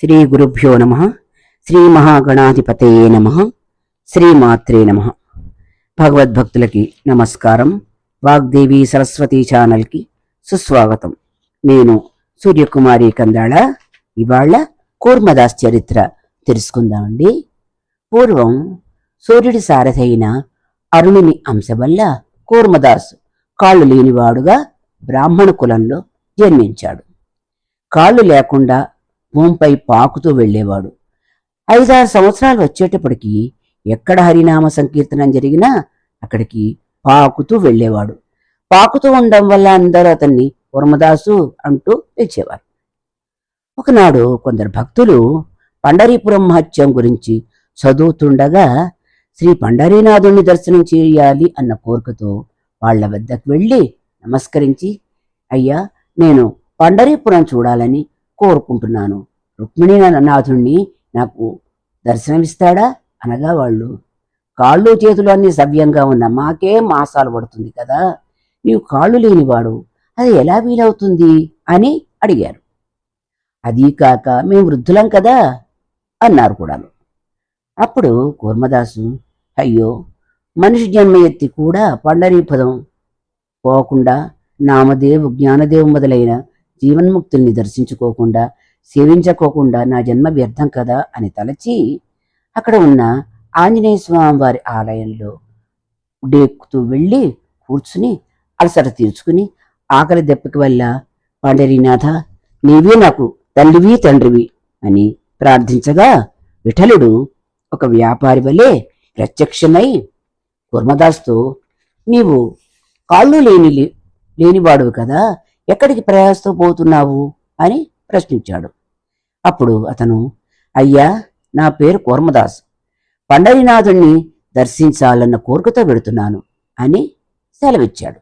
శ్రీ గురుభ్యో నమ శ్రీ మహాగణాధిపతయే నమ శ్రీమాత్రే నమ. భగవద్భక్తులకి నమస్కారం. వాగ్దేవి సరస్వతి ఛానల్కి సుస్వాగతం. నేను సూర్యకుమారి కందాళ. ఇవాళ కూర్మదాస్ చరిత్ర తెలుసుకుందామండి పూర్వం సూర్యుడి సారథైన అరుణుని అంశ వల్ల కూర్మదాస్ కాళ్ళు లేనివాడుగా బ్రాహ్మణ కులంలో జన్మించాడు. కాళ్ళు లేకుండా భూమిపై పాకుతూ వెళ్ళేవాడు. ఐదారు సంవత్సరాలు వచ్చేటప్పటికి ఎక్కడ హరినామ సంకీర్తనం జరిగినా అక్కడికి పాకుతూ వెళ్ళేవాడు. పాకుతూ ఉండడం వల్ల అందరూ అతన్ని ఉర్మదాసు అంటూ పిలిచేవారు. ఒకనాడు కొందరు భక్తులు పండరీపురం మహత్యం గురించి చదువుతుండగా శ్రీ పండరీనాథుణ్ణి దర్శనం చేయాలి అన్న కోరికతో వాళ్ళ వద్దకు వెళ్ళి నమస్కరించి అయ్యా నేను పండరీపురం చూడాలని కోరుకుంటున్నాను. రుక్మిణీ నాథుణ్ణి నాకు దర్శనమిస్తాడా? అనగా వాళ్ళు కాళ్ళు చేతులు అన్ని సవ్యంగా ఉన్న మాకే మాసాలు పడుతుంది కదా నీవు కాళ్ళు లేనివాడు అది ఎలా వీలవుతుంది? అని అడిగారు. అదీ కాక మేము వృద్ధులం కదా? అన్నారు కూడాను. అప్పుడు కూర్మదాసు అయ్యో మనిషి జన్మ ఎత్తి కూడా పండరీపదం పోకుండా నామదేవు జ్ఞానదేవు మొదలైన జీవన్ముక్తుల్ని దర్శించుకోకుండా సేవించుకోకుండా నా జన్మ వ్యర్థం కదా అని తలచి అక్కడ ఉన్న ఆంజనేయ స్వామి వారి ఆలయంలో డేక్కుతూ వెళ్ళి కూర్చుని అలసట తీర్చుకుని ఆకలి దెబ్బకి వల్ల పాండరీనాథ నీవే నాకు తల్లివి తండ్రివి అని ప్రార్థించగా విఠలుడు ఒక వ్యాపారి వలె ప్రత్యక్షమై కుర్మదాస్తో నీవు కాళ్ళు లేని లేనివాడువు కదా ఎక్కడికి ప్రయాసతో పోతున్నావు? అని ప్రశ్నించాడు. అప్పుడు అతను అయ్యా నా పేరు కూర్మదాస్. పండరీనాథుణ్ణి దర్శించాలన్న కోరికతో వెడుతున్నాను అని సెలవిచ్చాడు.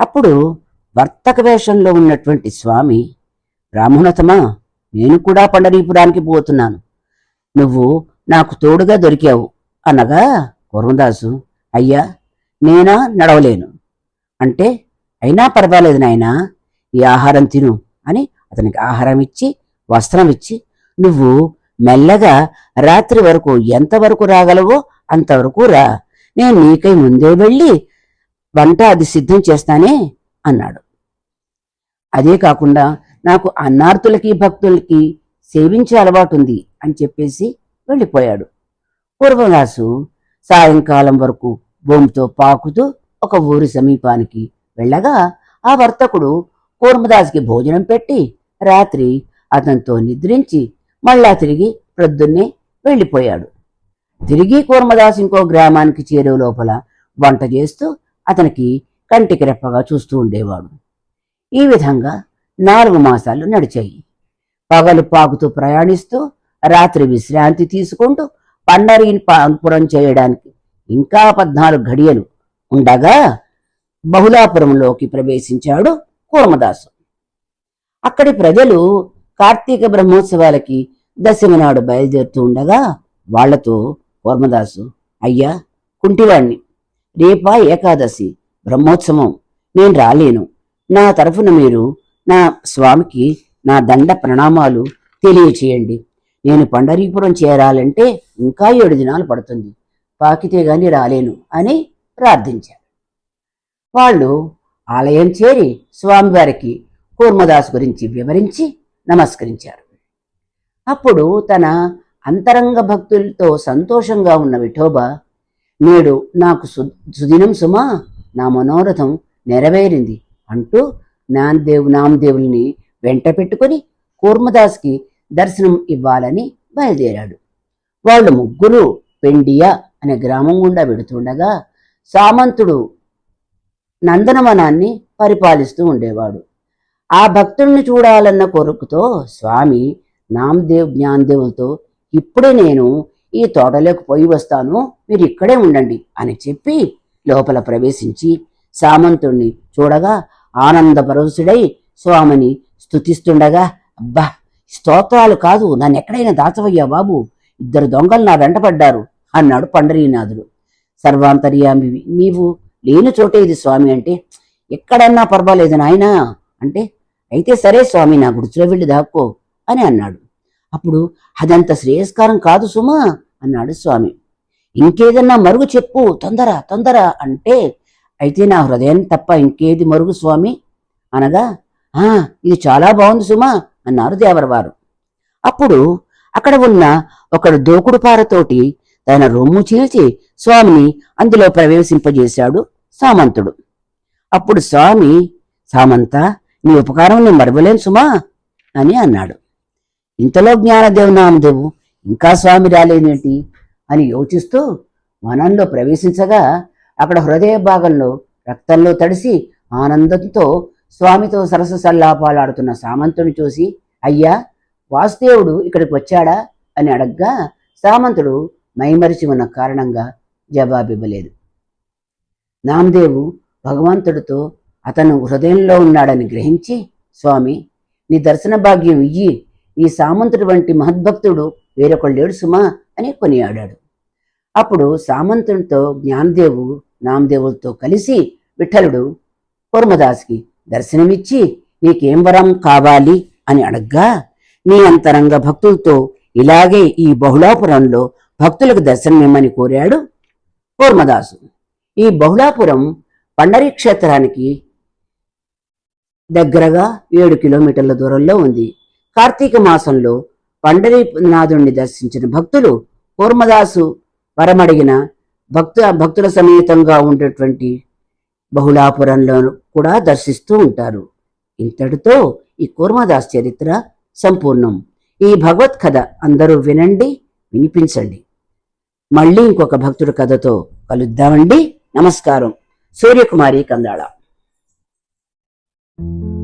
అప్పుడు వర్తక వేషంలో ఉన్నటువంటి స్వామి బ్రాహ్మణతమా నేను కూడా పండరీపురానికి పోతున్నాను. నువ్వు నాకు తోడుగా దొరికావు అనగా కూర్మదాసు అయ్యా నేనా నడవలేను. అంటే అయినా పర్వాలేదు నాయనా ఈ ఆహారం తిను అని అతనికి ఆహారం ఇచ్చి వస్త్రం ఇచ్చి నువ్వు మెల్లగా రాత్రి వరకు ఎంతవరకు రాగలవో అంతవరకు రా. నేను నీకై ముందే వెళ్ళి వంట అది సిద్ధం చేస్తానే అన్నాడు. అదే కాకుండా నాకు అన్నార్తులకి భక్తులకి సేవించే అలవాటు ఉంది అని చెప్పేసి వెళ్ళిపోయాడు. పూర్వరాసు సాయంకాలం వరకు భూమితో పాకుతూ ఒక ఊరి సమీపానికి వెళ్ళగా ఆ వర్తకుడు కూర్మదాస్కి భోజనం పెట్టి రాత్రి అతనితో నిద్రించి మళ్ళా తిరిగి ప్రొద్దున్నే వెళ్ళిపోయాడు. తిరిగి కూర్మదాస్ ఇంకో గ్రామానికి చేరే లోపల వంట చేస్తూ అతనికి కంటికి రెప్పగా చూస్తూ ఉండేవాడు. ఈ విధంగా నాలుగు మాసాలు నడిచాయి. పగలు పాకుతూ ప్రయాణిస్తూ రాత్రి విశ్రాంతి తీసుకుంటూ పండరీని పాంపురం చేయడానికి ఇంకా పద్నాలుగు ఘడియలు ఉండగా బహుళాపురంలోకి ప్రవేశించాడు కూర్మదాసు. అక్కడి ప్రజలు కార్తీక బ్రహ్మోత్సవాలకి దశమి నాడు బయలుదేరుతూ ఉండగా వాళ్ళతో కూర్మదాసు అయ్యా కుంటివాణ్ణి. రేపా ఏకాదశి బ్రహ్మోత్సవం. నేను రాలేను. నా తరఫున మీరు నా స్వామికి నా దండ ప్రణామాలు తెలియచేయండి. నేను పండరీపురం చేరాలంటే ఇంకా ఏడు దినాలు పడుతుంది. పాకితే గాని రాలేను అని ప్రార్థించారు. వాళ్ళు ఆలయం చేరి స్వామివారికి కూర్మదాస్ గురించి వివరించి నమస్కరించారు. అప్పుడు తన అంతరంగ భక్తులతో సంతోషంగా ఉన్న విఠోబా నేడు నాకు సు- సుదినం సుమా నా మనోరథం నెరవేరింది అంటూ నాందేవ్ నామదేవుల్ని వెంట పెట్టుకుని కూర్మదాస్కి దర్శనం ఇవ్వాలని బయలుదేరాడు. వాళ్ళు ముగ్గురు పెండియా అనే గ్రామం గుండా వెడుతుండగా సామంతుడు నందనవనాన్ని పరిపాలిస్తూ ఉండేవాడు. ఆ భక్తుల్ని చూడాలన్న కొరకుతో స్వామి నామదేవ్ జ్ఞానదేవులతో ఇప్పుడే నేను ఈ తోటలోకి పోయి వస్తాను. మీరు ఇక్కడే ఉండండి అని చెప్పి లోపల ప్రవేశించి సామంతుణ్ణి చూడగా ఆనందపరవశుడై స్వామిని స్తుతిస్తుండగా అబ్బా స్తోత్రాలు కాదు నన్ను ఎక్కడైనా దాచవయ్యా బాబు. ఇద్దరు దొంగలు నా వెంటపడ్డారు అన్నాడు పండరీనాథుడు. సర్వాంతర్యామివి నీవు లేని చోటే ఇది స్వామి అంటే ఎక్కడన్నా పర్వాలేదు నాయనా అంటే అయితే సరే స్వామి నా గుడిలో వెళ్ళి దాక్కో అని అన్నాడు. అప్పుడు అదంత శ్రేయస్కారం కాదు సుమా అన్నాడు స్వామి. ఇంకేదన్నా మరుగు చెప్పు తొందర తొందర అంటే అయితే నా హృదయం తప్ప ఇంకేది మరుగు స్వామి అనగా ఆ ఇది చాలా బాగుంది సుమా అన్నారు దేవరవారు. అప్పుడు అక్కడ ఉన్న ఒకడు దోకుడు పారతోటి తన రొమ్ము చీల్చి స్వామిని అందులో ప్రవేశింపజేశాడు సామంతుడు. అప్పుడు స్వామి సామంత నీ ఉపకారం నేను మరవలేను సుమా అని అన్నాడు. ఇంతలో జ్ఞానదేవు నామదేవు ఇంకా స్వామి రాలేదేంటి అని యోచిస్తూ వనంలో ప్రవేశించగా అక్కడ హృదయ భాగంలో రక్తంలో తడిసి ఆనందంతో స్వామితో సరస సల్లాపాలాడుతున్న సామంతుని చూసి అయ్యా వాసుదేవుడు ఇక్కడికి వచ్చాడా అని అడగ్గా సామంతుడు మైమరిచి ఉన్న కారణంగా జవాబివ్వలేదు. నామదేవు భగవంతుడితో అతను హృదయంలో ఉన్నాడని గ్రహించి స్వామి నీ దర్శన భాగ్యం ఇయ్యి ఈ సామంతుడి వంటి మహద్భక్తుడు వేరొకళ్ళేడు లేడు సుమా అని కొనియాడాడు. అప్పుడు సామంతునితో జ్ఞానదేవు నామదేవులతో కలిసి విఠలుడు కూర్మదాస్కి దర్శనమిచ్చి నీకేం వరం కావాలి అని అడగ్గా నీ అంతరంగ భక్తులతో ఇలాగే ఈ బహుళాపురంలో భక్తులకు దర్శనమిమ్మని కోరాడు కూర్మదాసు. ఈ బహుళాపురం పండరి క్షేత్రానికి దగ్గరగా ఏడు కిలోమీటర్ల దూరంలో ఉంది. కార్తీక మాసంలో పండరీనాథుణ్ణి దర్శించిన భక్తులు కూర్మదాసు వరమడిగిన భక్త భక్తుల సమేతంగా ఉండేటువంటి బహుళాపురంలో కూడా దర్శిస్తూ ఉంటారు. ఇంతటితో ఈ కూర్మదాస్ చరిత్ర సంపూర్ణం. ఈ భగవత్ కథ అందరూ వినండి వినిపించండి. మళ్ళీ ఇంకొక భక్తుడి కథతో కలుద్దామండి. నమస్కారం. సూర్యకుమారి కందాళ. thank you